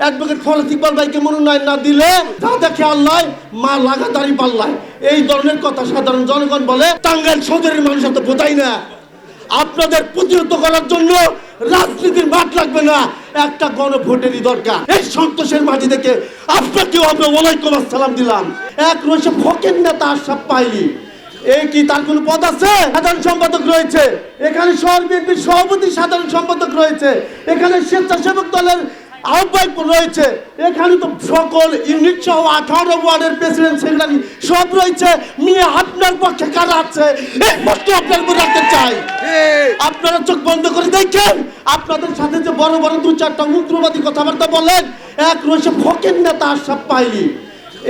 Advocate Faraz ভাইকে মনোনয়ন না দিলে যা দেখে আল্লাহ মা লাগাতারই পাল্লায়। এই ধরনের কথা সাধারণ জনগণ বলে, টাঙ্গাইল সদরের মানুষ এত বোঝাই না। আপনাদের প্রতিহত করার জন্য রাজনীতির মাঠ লাগবে না, একটা গণভোটেরই দরকার। এই সন্তোষের মাঝে থেকে আপনাকেও আমরা ওয়ালাইকুম আসসালাম দিলাম। এক রয়েছে ফকের নেতা আশরাফ পাইলি। এই কি তার কোনো পদ আছে? সাধারণ সম্পাদক রয়েছে। এখানে শহর বিএনপির সভাপতি সাধারণ সম্পাদক রয়েছে। এখানে স্বেচ্ছাসেবক দলের আহ্বায়ক রয়েছে। এখানে তো সকল ইউনিট সহ আঠারো ওয়ার্ডের প্রেসিডেন্ট সেক্রেটারি সব রয়েছে। নিয়ে আপনার পক্ষে কারা আছে? প্রশ্ন আপনার উপর রাখতে চাই। আপনারা চোখ বন্ধ করে দেখেন। আপনাদের সাথে যে বড় বড় দু চারটা উগ্রবাদী কথাবার্তা বলেন এক রয়েছে ফকের নেতা আশরাফ পাইলি।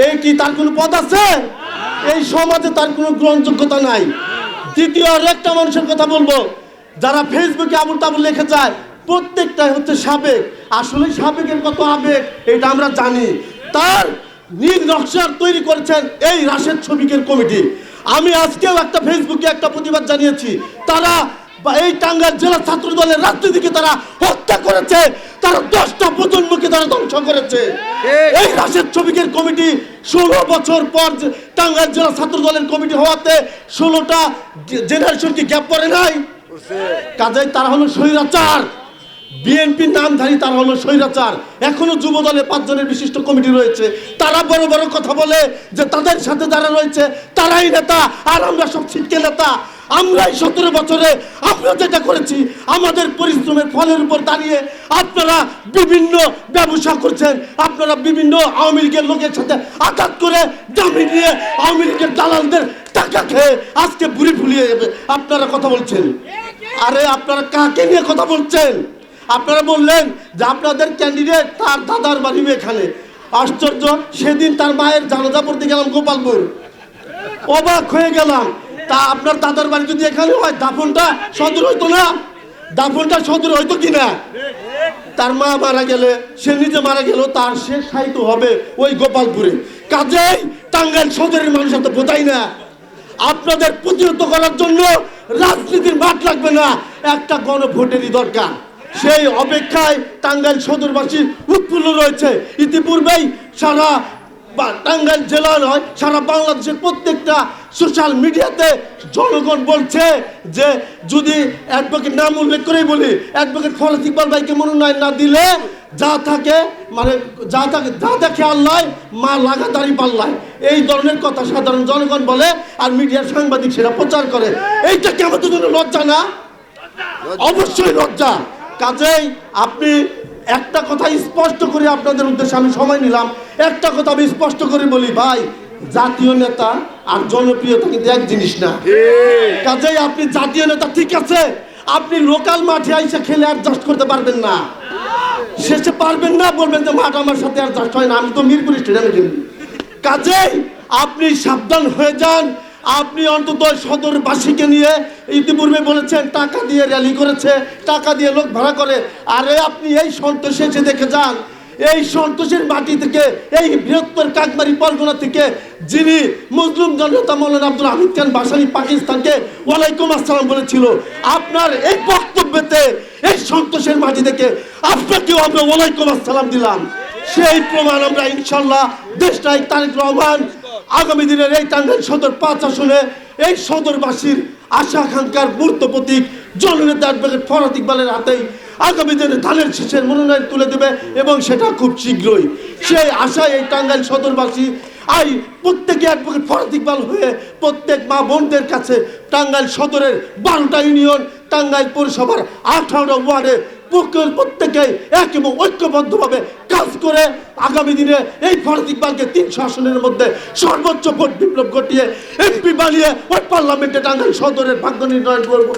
এই কি তার কোনো পদ আছে? এই সমাজে তার কোনো গ্রহণযোগ্যতা নাই। দ্বিতীয় আর একটা মানুষের কথা বলব। যারা ফেসবুকে আবুল তাবুল লিখে যায় প্রত্যেকটাই হচ্ছে সাবেক। আসলে সাবেকের কত আবেগ এটা আমরা জানি। তার নীল নকশার তৈরি করেছেন এই রাশেদ ছবিকের কমিটি। আমি আজকেও একটা ফেসবুকে একটা প্রতিবাদ জানিয়েছি। তারা বা এই টাঙ্গাইল জেলা ছাত্র দলের রাজনীতিকে তারা হত্যা করেছে। তারা দশটা প্রজন্মকে তারা ধ্বংস করেছে। এই রাশেদ ছবিকের কমিটি ষোলো বছর পর টাঙ্গাইল জেলা ছাত্র দলের কমিটি হওয়াতে ষোলোটা জেনারেশন কি গ্যাপ পড়ে নাই? কাজেই তারা হলো স্বৈরাচার। বিএনপির নামধারী তারা হলো স্বৈরাচার। এখনও যুব দলে পাঁচজনের বিশিষ্ট কমিটি রয়েছে। তারা বড় বড় কথা বলে যে তাদের সাথে যারা রয়েছে, তারাই নেতা আর আমরা সব ছিটকে নেতা। আমরাই সতেরো বছরে আমরা যেটা করেছি, আমাদের পরিশ্রমের ফলের উপর দাঁড়িয়ে আপনারা বিভিন্ন ব্যবসা করছেন। আপনারা বিভিন্ন আওয়ামী লীগের লোকের সাথে আঘাত করে জামিন নিয়ে আওয়ামী লীগের দালালদের টাকা খেয়ে আজকে বুড়ি ফুলিয়ে যাবে আপনারা কথা বলছেন। আরে আপনারা কাকে নিয়ে কথা বলছেন? আপনারা বললেন যে আপনাদের ক্যান্ডিডেট তার দাদার বাড়ি এখানে। আশ্চর্য, সেদিন তার মায়ের জানাজা পড়তে গেলাম গোপালপুর। অবাক হয়ে গেলাম। তা আপনার দাদার বাড়ি যদি এখানে হয়, দাফনটা সদর হইতো না? দাফনটা সদর হইতো কিনা? তার মা মারা গেলে, সে নিজে মারা গেল তার শেষ সাহিত্য হবে ওই গোপালপুরে। কাজেই টাঙ্গাইল সদরের মানুষ এত বোঝাই না। আপনাদের প্রতিহত করার জন্য রাজনীতির মাঠ লাগবে না। একটা গণভোটেরই দরকার। সেই অপেক্ষায় টাঙ্গাইল সদরবাসী উৎফুল্ল রয়েছে। ইতিপূর্বেই সারা বা টাঙ্গাইল জেলা নয় সারা বাংলাদেশের প্রত্যেকটা সোশ্যাল মিডিয়াতে জনগণ বলছে যে যদি অ্যাডভোকেট নাম উল্লেখ করেই বলি অ্যাডভোকেট ফরাজ ইকবাল ভাইকে মনোনয়ন না দিলে যা থাকে মানে যা থাকে যা দেখে আল্লাহ মা লাগাতারই পাল্লায়। এই ধরনের কথা সাধারণ জনগণ বলে আর মিডিয়ার সাংবাদিক সেটা প্রচার করে। এইটা কেমন জন্য লজ্জা না? অবশ্যই লজ্জা। কাজেই আপনি একটা কথা স্পষ্ট করে আপনাদের উদ্দেশ্যে আমি সময় নিলাম। একটা কথা আমি স্পষ্ট করে বলি ভাই জাতীয় নেতা আর জনপ্রিয়তা কিন্তু এক জিনিস না। কাজেই আপনি জাতীয় নেতা ঠিক আছে? আপনি লোকাল মাঠে আইসে খেলে অ্যাডজাস্ট করতে পারবেন না। শেষে পারবেন না বলবেন যে মাঠ আমার সাথে অ্যাডজাস্ট হয় না আমি তো মিরপুর স্টেডিয়ামে খেলি কাজেই আপনি সাবধান হয়ে যান আপনি অন্তত সদরবাসীকে নিয়ে ইতিপূর্বে বলেছেন, টাকা দিয়ে র্যালি করেছে, টাকা দিয়ে লোক ভাড়া করে। আরে আপনি এই সন্তোষে এসে দেখে যান, এই সন্তোষের মাটি থেকে, এই বৃহত্তর কাকমারি পরগনা থেকে যিনি মুসলিম জনতা মৌলানা আব্দুল হামিদ খান বাসানি পাকিস্তানকে ওয়ালাইকুম আসসালাম বলেছিল, আপনার এই বক্তব্যতে, এই সন্তোষের মাটি থেকে আপনাকেও আমরা ওয়ালাইকুম আসসালাম দিলাম। সেই প্রমাণ আমরা ইনশাল্লাহ দেশটাই তারেক রহমান আগামী দিনের এই টাঙ্গাইল সদর পাঁচ আসনে এই সদরবাসীর আশা আকাঙ্ক্ষার মূর্ত প্রতীক জননেতা অ্যাডভোকেট ফরাদ ইকবালের হাতেই আগামী দিনে ধানের শীষের মনোনয়ন তুলে দেবে এবং সেটা খুব শীঘ্রই। সেই আশায় এই টাঙ্গাইল সদরবাসী আই প্রত্যেকে অ্যাডভোকেট ফরাদ ইকবাল হয়ে প্রত্যেক মা বোনদের কাছে টাঙ্গাইল সদরের বারোটা ইউনিয়ন টাঙ্গাইল পৌরসভার আঠারোটা ওয়ার্ডে প্রত্যেকে এক এবং ঐক্যবদ্ধ ভাবে কাজ করে আগামী দিনে এই ফরাদ ইকবালকে তিনশো আসনের মধ্যে সর্বোচ্চ ভোট বিপ্লব ঘটিয়ে এমপি বানিয়ে ওই পার্লামেন্টে টাঙ্গাইল সদরের ভাগ্য নির্ণয় করব।